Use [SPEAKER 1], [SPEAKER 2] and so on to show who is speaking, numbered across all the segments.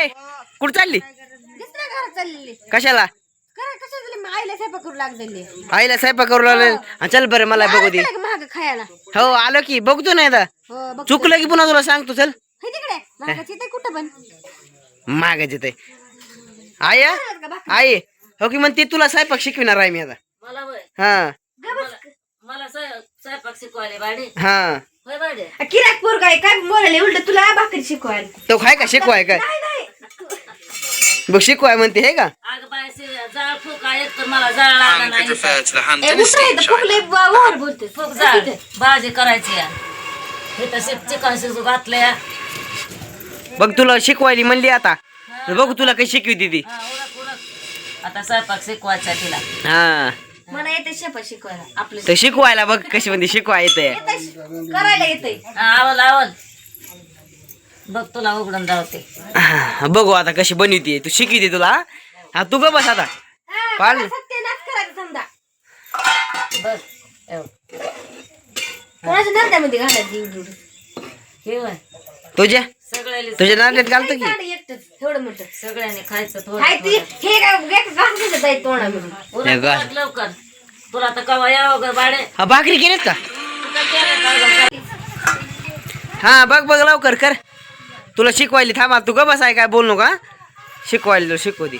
[SPEAKER 1] ए कुठं चालली?
[SPEAKER 2] दुसऱ्या घरात चाललेली.
[SPEAKER 1] कशाला?
[SPEAKER 2] कशा झाली आईला स्वयंपाक करू लागलेली?
[SPEAKER 1] आईला स्वयंपाक करू लागले. हा, चल बरं मला बघू दे.
[SPEAKER 2] महाग खायला?
[SPEAKER 1] हो आलो की. बघतो आता
[SPEAKER 2] हो बघ
[SPEAKER 1] चुकलं की पुन्हा तुला सांगतो चल.
[SPEAKER 2] हे तिकडे. महागाची ते कुठं पण.
[SPEAKER 1] मागायचे ते. आई? आई हो की म्हणते तुला स्वयंपाक शिकविणार आहे मी आता.
[SPEAKER 3] मला
[SPEAKER 1] हा.
[SPEAKER 3] मला स्वय- स्वयंपाक शिकवायले
[SPEAKER 1] हा.
[SPEAKER 3] होय
[SPEAKER 2] किराक पोर काय काय बोलायला उलट तुला भाकरी शिकवायला?
[SPEAKER 1] तो काय का? शिकवाय काय
[SPEAKER 2] नाही नाही
[SPEAKER 1] बघ शिकवाय म्हणते हे का?
[SPEAKER 3] अग बाय जाळ फुक तर मला जाळ लागला नाही जाळ भाजी करायची या हे तर चिकन शिजू घातलंय.
[SPEAKER 1] बघ तुला शिकवायली म्हणली आता. बघ तुला काही शिकवते ती
[SPEAKER 3] हा, उरक आता स्वयंपाक शिकवायचा तिला.
[SPEAKER 1] हा.
[SPEAKER 2] मला येते शेपा शिकवायला. आपलं
[SPEAKER 1] तर शिकवायला बघ कशी म्हणते शिकवा येते
[SPEAKER 2] येतंय, करायला येतंय.
[SPEAKER 3] हा, आवल आवल. बघ तुला उघडून जावते.
[SPEAKER 1] बघू आता कशी बनवते तू शिकवते तुला हा? तू ग बस आता.
[SPEAKER 2] हा,
[SPEAKER 1] पाल.
[SPEAKER 2] मला सत्यानाश करायचा समजा.
[SPEAKER 3] बघ एव.
[SPEAKER 2] कोणाच्या नरड्यामध्ये घालायची एवढी.
[SPEAKER 3] हे होय.
[SPEAKER 1] तुझ्या?
[SPEAKER 3] सगळ्याला
[SPEAKER 1] तुझ्या नाल्यात घालतो
[SPEAKER 2] काय
[SPEAKER 1] की
[SPEAKER 2] एकटंच, एवढं मोठं.
[SPEAKER 3] सगळ्यांनी खायचं थोडं
[SPEAKER 2] हाय ती हे काय एक घास दिलं जाईल तोंडामध्ये?
[SPEAKER 3] उरक,
[SPEAKER 1] हे गा-
[SPEAKER 3] उरक लवकर. तुला तर कवा यावं बाडे
[SPEAKER 1] हा भाकरी केलीत का?
[SPEAKER 3] तू काय केलं का ग?
[SPEAKER 1] हा बघ बघ लवकर कर. तुला शिकवायली थांबा तू ग बस आहे काय बोल का शिकवायली तुला शिकवते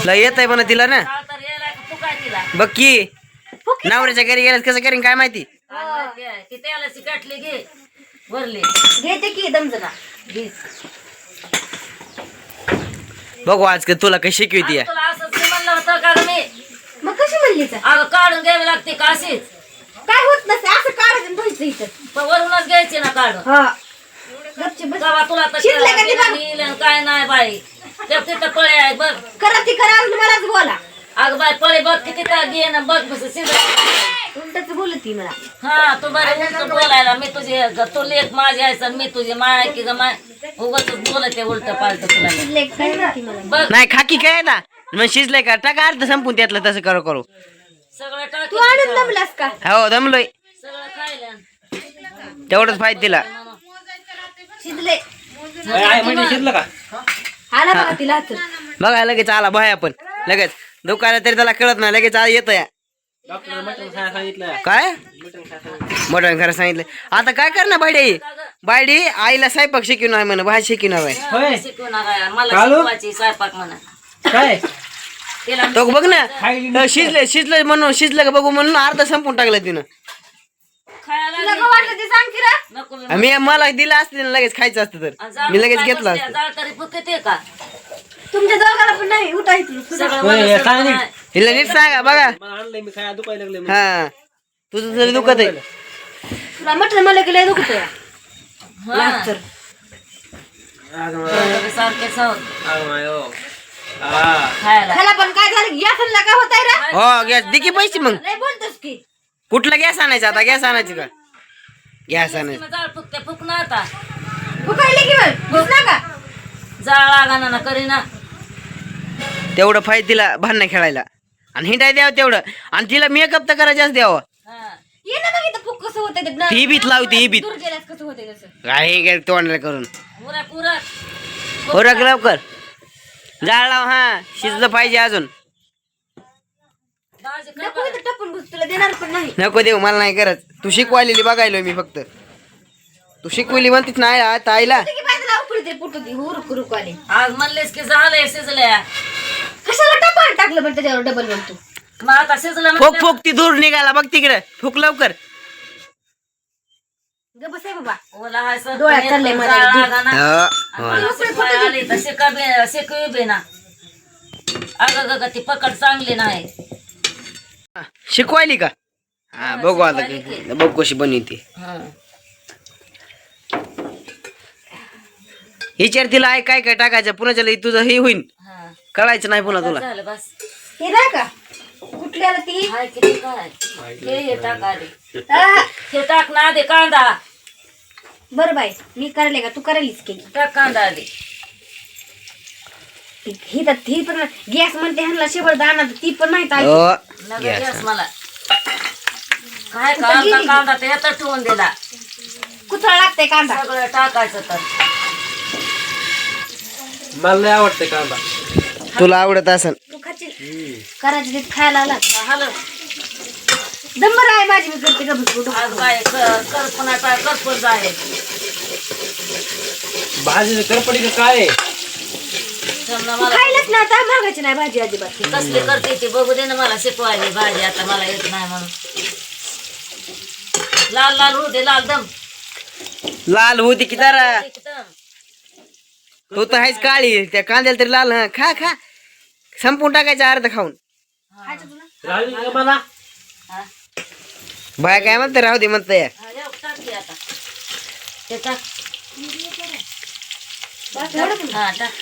[SPEAKER 1] तुला येत आहे म्हणा तिला ना. बघ की नवऱ्याच्या घरी गेल्यास कसं करीन काय माहिती?
[SPEAKER 3] काय माहिती आहे? ती तेलाची काटली घे भरली
[SPEAKER 2] घेते की दमजना
[SPEAKER 3] घे.
[SPEAKER 1] बघू आज का तुला काही शिकवते
[SPEAKER 3] आज तुला असंच मी म्हणलं होतं का ग मी?
[SPEAKER 2] मग कशी म्हणली तर?
[SPEAKER 3] अगं काढून घ्यावी लागते का अशीच?
[SPEAKER 2] काय होत नसते असं काढायचं आणि धुवायचं इथं.
[SPEAKER 3] पण वरूनच घ्यायची ना काढून.
[SPEAKER 2] हा. गपची बस
[SPEAKER 3] कवा तुला तर
[SPEAKER 2] शिजलं का ते
[SPEAKER 3] बिना
[SPEAKER 2] बघ.
[SPEAKER 3] नेलं आणि काय नाही बाई. तिथं पळे आहे बघ.
[SPEAKER 2] करा ती करा आणि मलाच बोला.
[SPEAKER 3] अगं बाई पळे बघ किती का घे ना बघ बस शिजलं.
[SPEAKER 2] उलटच बोलत ती मला.
[SPEAKER 3] हा तू बरं बोलायला. मी तुझी तू लेख माझी आहेस आणि मी तुझी माय की ग माय. उगाच बोलते उलट पालट तुला.
[SPEAKER 2] लेक काय म्हणती मला?
[SPEAKER 3] बघ.
[SPEAKER 1] नाही खाकी काय ना? मग शिजलंय का? टाका अर्ध संपून त्यातलं तसं करू करू.
[SPEAKER 3] सगळं टाक.
[SPEAKER 2] तू आणून दमलास का?
[SPEAKER 1] हो दमलोय.
[SPEAKER 3] सगळं खायला.
[SPEAKER 1] तेवढंच फायदा तिला
[SPEAKER 2] शिजले.
[SPEAKER 4] शिजलं का?
[SPEAKER 2] आला बघा तिला हातून
[SPEAKER 1] बघा लगेच आला बाय आपण लगेच. दुकानात तरी त्याला कळत नाही लगेच येत या
[SPEAKER 4] डॉक्टर मटण खायला सांगितलं.
[SPEAKER 1] काय? मटण खरं सांगितलं. आता काय करणार बायडी? बायडी आईला स्वयंपाक शिकवणार आहे म्हण भाजी शिकवणार आहे
[SPEAKER 4] होय.
[SPEAKER 3] शिकवू नका मला
[SPEAKER 4] कालू?
[SPEAKER 3] शिकवायची स्वयंपाक म्हणा.
[SPEAKER 4] काय?
[SPEAKER 3] तिला
[SPEAKER 1] तो बघ ना शिजले शिजलं म्हणून शिजलं का बघू म्हणून अर्ध संपून टाकलं तिनं.
[SPEAKER 2] वाटलं ते सांग
[SPEAKER 3] नको मी
[SPEAKER 1] मी मला दिलं असतं ना लगेच खायचं असतं तर. मी लगेच
[SPEAKER 3] काय
[SPEAKER 1] घेतलं
[SPEAKER 3] बसल्या,
[SPEAKER 1] असतं.
[SPEAKER 3] जाळ तरी फुकते का?
[SPEAKER 2] तुमच्या दोघाला पण नाही उठा इथून
[SPEAKER 3] सगळं
[SPEAKER 4] होय,
[SPEAKER 3] मला
[SPEAKER 4] काय
[SPEAKER 3] सगळं
[SPEAKER 4] नाही.
[SPEAKER 3] नाही.
[SPEAKER 1] हिला नीट सांगा बघा.
[SPEAKER 4] मला आणलंय मी खायला दुखायला लागले
[SPEAKER 1] हा. तुझं तरी दुखत आहे
[SPEAKER 2] तुला म्हटलं मला की लय दुखत
[SPEAKER 3] हा. सारखे खायला.
[SPEAKER 2] पण काय झालं? गॅस काय होत आहे रा?
[SPEAKER 1] हो गॅस. दे की पैसे मग.
[SPEAKER 2] लय बोलतोस की.
[SPEAKER 1] कुठला गॅस आणायचा? आता गॅस आणायची का? गॅस आणायचं
[SPEAKER 3] मग जाळ फुकते फुक ना आता.
[SPEAKER 2] फुकायले की
[SPEAKER 3] जाळ ना करी ना.
[SPEAKER 1] तेवढं फायदा तिला भांडणं खेळायला. आणि हिंडाय द्यावं तेवढं. आणि तिला मेकअप तर करायच्याच द्यावं.
[SPEAKER 3] हा.
[SPEAKER 2] ये ना बघ इथं फुक कसं होतं ते.
[SPEAKER 1] बीत लावते ही बीत
[SPEAKER 2] दूर गेल्यास कसं होतं तसं.
[SPEAKER 1] काय काय तोंडाला करून?
[SPEAKER 3] उरक उरक.
[SPEAKER 1] ओरख लवकर. जाळ लाव हा. शिजलं पाहिजे अजून.
[SPEAKER 3] भाजी कर
[SPEAKER 2] नको इथं टपून घुस तुला देणार पण नाही
[SPEAKER 1] नको देऊ मला नाही करत तू शिकवायलेली बघायलो मी फक्त. तू शिकवली म्हणतीस नाही
[SPEAKER 2] आले
[SPEAKER 3] आज म्हणलेस की झालंय शिजल्या.
[SPEAKER 2] कशाला टपान टाकलं पण त्याच्यावर डबल म्हणतो?
[SPEAKER 3] मग आता शिजलं
[SPEAKER 1] फोक
[SPEAKER 3] म्हणलं-
[SPEAKER 1] फोक ती दूर निघाला. बघ तिकडे. फुक लवकर.
[SPEAKER 2] ग बस आहे बाबा.
[SPEAKER 3] ओला हाय सर,
[SPEAKER 2] डोळ्यात
[SPEAKER 3] पण
[SPEAKER 2] चाललंय
[SPEAKER 3] येतो
[SPEAKER 2] मला.
[SPEAKER 3] जाळ लागा ना.
[SPEAKER 1] हो.
[SPEAKER 3] मला शिकवायला आली तर शिका बी- शिकवी बी ना. अगं ग ती पकड चांगली नाही.
[SPEAKER 1] शिकवायली का? हा बघू आता बघ कशी बनवते.
[SPEAKER 3] हं.
[SPEAKER 1] विचार तिला आहे काय काय टाकायचं? पुन्हा त्याला तुझं हे होईल
[SPEAKER 3] हं.
[SPEAKER 1] कळायचं नाही पुन्हा तुला.
[SPEAKER 3] झालं बस.
[SPEAKER 2] हे नाही का? कुठल्याला ती?
[SPEAKER 3] हाय किती काय? हे हे टाक ना आधी कांदा.
[SPEAKER 2] बरं बाई मी करायला का? तू करायलीच की?
[SPEAKER 3] टाक कांदा आधी.
[SPEAKER 2] ही तर ही पण गॅस म्हणते ह्यांना शेवट दाना ती पण नाही
[SPEAKER 1] हो.
[SPEAKER 3] गॅस मला. काय कांदा कांदा तर येतं ठेवून दिला.
[SPEAKER 2] कुथळा लागतंय कांदा?
[SPEAKER 3] सगळं टाकायचं तर.
[SPEAKER 4] मला लय आवडते कांदा.
[SPEAKER 1] तुला आवडत असन
[SPEAKER 2] तू करायचं ते खायला आला.
[SPEAKER 3] हॅलो.
[SPEAKER 2] दंबर आहे माझी मी करते का बघ
[SPEAKER 3] आज काय करपणा काय करपण जाय
[SPEAKER 4] भाजी करपडी का काय? आहे?
[SPEAKER 3] समजा मला
[SPEAKER 2] खायलाच ना आता मागायची नाही भाजी अजिबात.
[SPEAKER 3] कसली करते ती बघू दे ना मला शिकवायला भाजी आता मला येत नाही म्हणून. लाल लाल होऊ दे लाल दम.
[SPEAKER 1] लाल होती की जरा.
[SPEAKER 3] एकदम.
[SPEAKER 1] तू तर आहेच काळी त्या कांद्याला तरी लाल हं. खा खा. संपून टाकायचं अर्ध खाऊन.
[SPEAKER 4] राहिली का मला.
[SPEAKER 3] हा.
[SPEAKER 1] बाय काय म्हणते राहू दे म्हणते.
[SPEAKER 3] हा, टाक आता. हा टाक.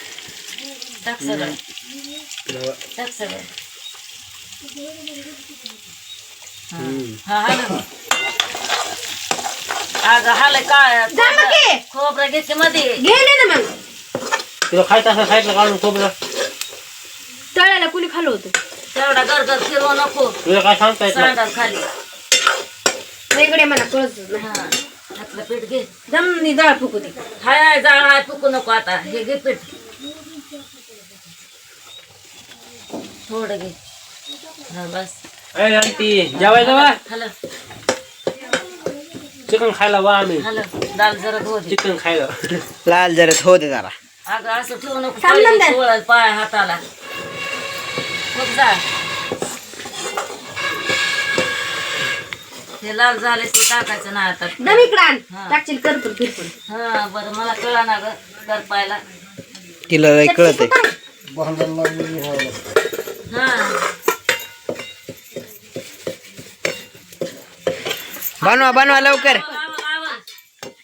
[SPEAKER 3] टाक सगळं. टाक सगळं. हा हाल अगं हाल काय
[SPEAKER 2] जा मग ये.
[SPEAKER 3] खोबरं घेते मध्ये
[SPEAKER 2] गेले ना मग.
[SPEAKER 4] तुला खायचं असं साईडला काढून खोबरं.
[SPEAKER 2] तळ्याला कुणी खाल्लं होतं?
[SPEAKER 3] तेवढा गरगर फिरवू नको.
[SPEAKER 4] तुला काय सांगता येत नाही.
[SPEAKER 3] सांडाल खाली.
[SPEAKER 2] वेगळे मला कळत नाही.
[SPEAKER 3] हा आपलं पीठ घे.
[SPEAKER 2] दमनी दळ फुकू दे.
[SPEAKER 3] हाय जाळ हाय फुकू नको आता. हे घे पीठ. थोडं घे. हा बस.
[SPEAKER 4] अरे आंटी जेवायचं बा?
[SPEAKER 3] हॅलो.
[SPEAKER 4] चिकन खायला वा आम्ही.
[SPEAKER 3] दाल जरा
[SPEAKER 4] चिकन खायला.
[SPEAKER 1] लाल जरा हो दे जरा.
[SPEAKER 3] अगं असं ठेवू नको.
[SPEAKER 2] थांब
[SPEAKER 3] पाय हाताला. मग जा. हे लाल झाले तू टाकायचं ना आता.
[SPEAKER 2] दम इकडं आण.
[SPEAKER 3] हा.
[SPEAKER 2] टाकशील करपूर फिरपूर
[SPEAKER 3] हा बरं मला कळा ना ग करपायला
[SPEAKER 1] तिला लय कळत आहे. बनवा बनवा लवकर.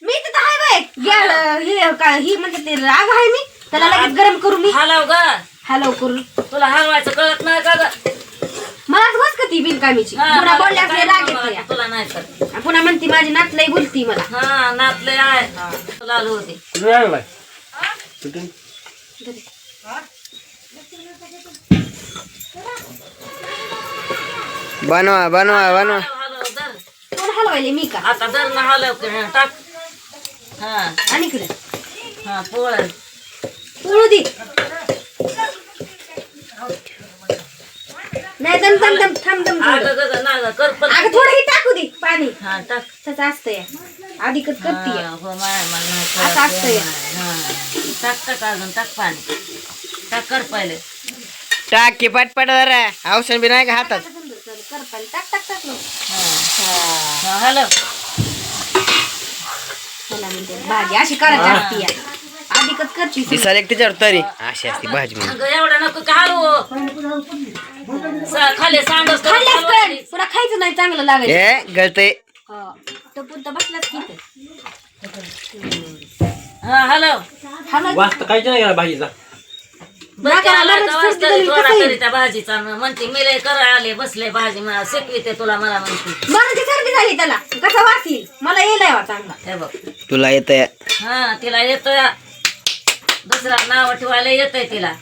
[SPEAKER 2] मी तिथं आहे बाय गॅ- हे काय ही म्हणते ते राग आहे मी. त्याला लगेच गरम करू मी.
[SPEAKER 3] हलव ग
[SPEAKER 2] हॅलो करून
[SPEAKER 3] तुला हलवायचं कळत नाही का ग?
[SPEAKER 2] मलाच बस का ती बिनकामीची.
[SPEAKER 3] हा,
[SPEAKER 2] पुन्हा
[SPEAKER 3] मला काय
[SPEAKER 2] राग
[SPEAKER 3] मला
[SPEAKER 2] येतो
[SPEAKER 3] तुला नाही कर
[SPEAKER 2] पुन्हा म्हणती माझी नात लई बोलती मला.
[SPEAKER 3] हा नातले आहे. तुला आलो होते.
[SPEAKER 4] कुठून?
[SPEAKER 1] बनवा बनवा बनवा.
[SPEAKER 2] कोण हलवायले? मी का?
[SPEAKER 3] आता दर ना हलव की? हा, टाक. हा.
[SPEAKER 2] आणि इकडे.
[SPEAKER 3] हा पोळ.
[SPEAKER 2] पोळू दे. नाही दम दम दम थांब दम थोडं.
[SPEAKER 3] अगं ग ना ग कर पण.
[SPEAKER 2] अगं थोडं ही टाकू दे पाणी.
[SPEAKER 3] हा टाक.
[SPEAKER 2] तसं असतंय. आधी कच करते
[SPEAKER 3] हा, हो माय
[SPEAKER 2] असं
[SPEAKER 3] कळत.
[SPEAKER 2] असतंय.
[SPEAKER 3] हा. टाक टाक अजून टाक पाणी. टाक कर पहिले.
[SPEAKER 1] टाक की पटपट जरा. औषध बी नाही का हातात
[SPEAKER 2] कर पाणी टाक टाक टाक लो.
[SPEAKER 3] हा हॅलो.
[SPEAKER 2] चला म्हणते भाजी अशी करायची असती या. आधी कच करते
[SPEAKER 1] दिसायला एक त्याच्यावर तरी. अशी असते भाजी म्हणून.
[SPEAKER 3] अगं एवढं नको का हलवू सा- खाली सांडस करून
[SPEAKER 2] खाल्ल्यास कळ
[SPEAKER 3] हलवायची.
[SPEAKER 2] पुन्हा खायचं नाही चांगलं लागेल
[SPEAKER 1] हे गळते
[SPEAKER 2] बसलाच
[SPEAKER 3] हा हॅलो.
[SPEAKER 4] काहीच नाही गेला भाजीचा.
[SPEAKER 3] तर थोडा तरी? त्या भाजीचा न म्हणते मिले कर आले बसले भाजी मला शिकविते तुला मला म्हणते.
[SPEAKER 2] सर्दी झाली त्याला. कसा वास येईल? मला येईल वा चांगला
[SPEAKER 3] हे बघ.
[SPEAKER 1] तुला येत
[SPEAKER 3] हा तिला येतोय. दुसरा नाव ठेवायला येतंय तिला.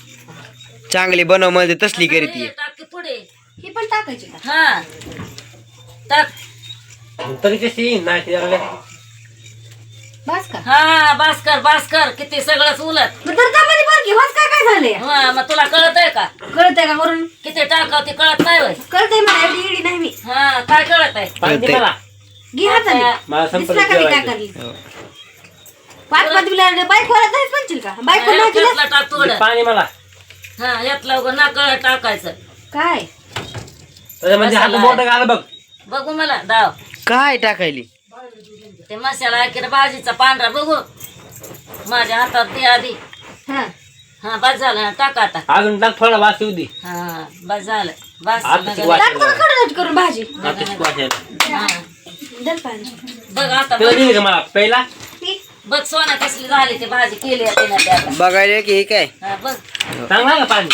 [SPEAKER 1] चांगली बनवमध्ये तसली करीत
[SPEAKER 3] हे
[SPEAKER 1] ये.
[SPEAKER 3] टाक की पुढे.
[SPEAKER 2] ही पण टाकायची का?
[SPEAKER 3] हा. टाक.
[SPEAKER 4] तरी कशी नाही
[SPEAKER 2] बस का
[SPEAKER 3] हा बास्कर बास्कर किती सगळंच उलट.
[SPEAKER 2] मग तर त्यामध्ये बरं की काय काय झालंय?
[SPEAKER 3] हा मग तुला कळत आहे का?
[SPEAKER 2] कळतंय का वरून
[SPEAKER 3] किती टाकाव ते कळत नाही होय.
[SPEAKER 2] कळतंय मला एवढी इडी नाही मी.
[SPEAKER 3] हा काय कळत आहे
[SPEAKER 4] पाणी दे
[SPEAKER 1] कळतंय.
[SPEAKER 4] मला.
[SPEAKER 2] घे हाताने.
[SPEAKER 4] मला
[SPEAKER 2] दिसला
[SPEAKER 4] संपर्क
[SPEAKER 2] का मी काय
[SPEAKER 4] जेवायचं.
[SPEAKER 2] करली पाच पाच बिला बाईक वर जायच म्हणशील का? बाईक वर नाही
[SPEAKER 3] यातलं
[SPEAKER 2] तुला
[SPEAKER 3] टाक थोडं
[SPEAKER 4] पाणी मला.
[SPEAKER 3] हा यातलं उगं टाकायचं.
[SPEAKER 2] काय?
[SPEAKER 4] त्याच्यामध्ये हात
[SPEAKER 3] मसाला
[SPEAKER 4] मोठं घाल बघ.
[SPEAKER 3] बघू मला. दाव.
[SPEAKER 1] काय टाकायली?
[SPEAKER 3] ते मसाला की भाजीचा पांढरा बघू. माझ्या हातात दे आधी.
[SPEAKER 2] हा.
[SPEAKER 3] हा बस झालं. टाक आता.
[SPEAKER 4] अजून टाक थोडा वास येऊ दे.
[SPEAKER 3] हा बस झालं. बस
[SPEAKER 4] आता
[SPEAKER 2] टाक बरं करून भाजी.
[SPEAKER 4] आता ते वास यायला.
[SPEAKER 3] हा.
[SPEAKER 2] दर पाणी.
[SPEAKER 3] बघ आता
[SPEAKER 2] हो.
[SPEAKER 4] तुला
[SPEAKER 3] बघ.
[SPEAKER 4] दिली का मला? पहिला?
[SPEAKER 2] पी.
[SPEAKER 3] बघ सोन्या कसली झाली ती भाजी केली आहे तिनं ते आता
[SPEAKER 1] बघायला की हे काय?
[SPEAKER 3] हा बघ.
[SPEAKER 4] चांगला का पाणी?